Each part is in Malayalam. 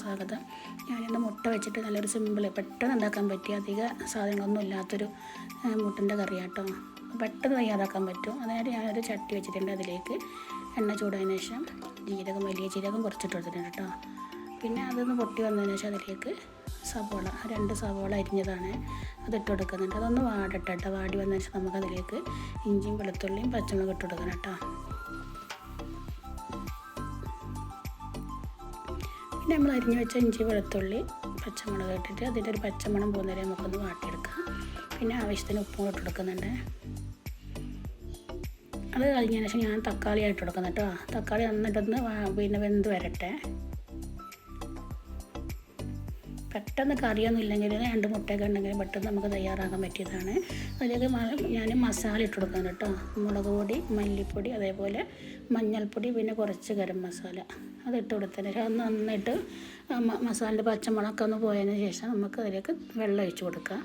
സ്വാഗതം. ഞാനിന്ന് മുട്ട വെച്ചിട്ട് നല്ലൊരു സിമ്പിൾ പെട്ടെന്ന് ഉണ്ടാക്കാൻ പറ്റിയ അധിക സാധനങ്ങളൊന്നും ഇല്ലാത്തൊരു മുട്ടന്റെ കറിയാട്ടോ. പെട്ടെന്ന് തയ്യാറാക്കാൻ പറ്റും. അതായത് ഞാനൊരു ചട്ടി വെച്ചിട്ടുണ്ട് അതിലേക്ക് എണ്ണ ചൂടായതിനു ശേഷം ജീരകം വലിയ ജീരകം കുറച്ചിട്ട് കൊടുത്തിട്ടുണ്ട് കേട്ടോ പിന്നെ അതൊന്ന് പൊട്ടി വന്നതിന് ശേഷം അതിലേക്ക് സവോള രണ്ട് സവോള അരിഞ്ഞതാണ് അതിട്ട് കൊടുക്കുന്നുണ്ട് അതൊന്ന് വാടട്ടെ കേട്ടോ വാടി വന്നതിന് ശേഷം നമുക്കതിലേക്ക് ഇഞ്ചിയും വെളുത്തുള്ളിയും പച്ചമുളകും ഇട്ട് കൊടുക്കണം കേട്ടോ പിന്നെ നമ്മൾ അരിഞ്ഞു വെച്ച ഇഞ്ചി വെളുത്തുള്ളി പച്ചമുളക് ഇട്ടിട്ട് അതിന്റെ ഒരു പച്ചമണം പോകുന്നവരെ നമുക്കൊന്ന് വാട്ടിയെടുക്കാം. പിന്നെ ആവശ്യത്തിന് ഉപ്പും ഇട്ട് കൊടുക്കുന്നുണ്ട്. അത് കഴിഞ്ഞതിന് ശേഷം ഞാൻ തക്കാളി ആയിട്ട് കൊടുക്കുന്നു കേട്ടോ. തക്കാളി നന്നായിട്ടൊന്ന് പിന്നെ വെന്ത് വരട്ടെ. പെട്ടെന്ന് കറിയൊന്നും ഇല്ലെങ്കിൽ രണ്ട് മുട്ടയൊക്കെ ഉണ്ടെങ്കിൽ പെട്ടെന്ന് നമുക്ക് തയ്യാറാക്കാൻ പറ്റിയതാണ്. അതിലേക്ക് ഞാൻ മസാല ഇട്ട് കൊടുക്കാൻ കേട്ടോ. മുളക് പൊടി മല്ലിപ്പൊടി അതേപോലെ മഞ്ഞൾപ്പൊടി പിന്നെ കുറച്ച് ഗരം മസാല. അതിട്ട് കൊടുത്തതിന് ശേഷം അത് നന്നായിട്ട് മസാലന്റെ പച്ചമുളകൊക്കെ ഒന്ന് പോയതിന് ശേഷം നമുക്ക് അതിലേക്ക് വെള്ളം ഒഴിച്ച് കൊടുക്കാം.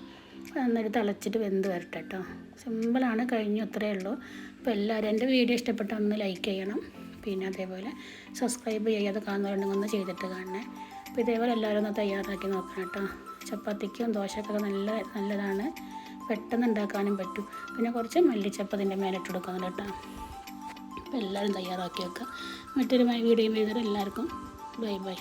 നന്നായിട്ട് തിളച്ചിട്ട് വെന്ത് വരട്ടെ കേട്ടോ. സിമ്പിളാണ് കഴിഞ്ഞു അത്രയേ ഉള്ളൂ. അപ്പോൾ എല്ലാവരും എന്റെ വീഡിയോ ഇഷ്ടപ്പെട്ട ഒന്ന് ലൈക്ക് ചെയ്യണം. പിന്നെ അതേപോലെ സബ്സ്ക്രൈബ് ചെയ്യാതെ കാണുന്നവരുണ്ടെങ്കിൽ ഒന്ന് ചെയ്തിട്ട് കാണണേ. അപ്പോൾ ഇതേപോലെ എല്ലാവരും ഒന്ന് തയ്യാറാക്കി നോക്കണം കേട്ടോ. ചപ്പാത്തിക്കും ദോശക്കൊക്കെ നല്ല നല്ലതാണ്. പെട്ടെന്ന് ഉണ്ടാക്കാനും പറ്റും. പിന്നെ കുറച്ച് മല്ലിച്ചപ്പ് അതിന്റെ മേലെ ഇട്ട് കൊടുക്കുന്നുണ്ട് കേട്ടോ. അപ്പോൾ എല്ലാവരും തയ്യാറാക്കി വെക്കുക. മറ്റൊരു വീഡിയോ ചെയ്തത് എല്ലാവർക്കും ബൈ ബൈ.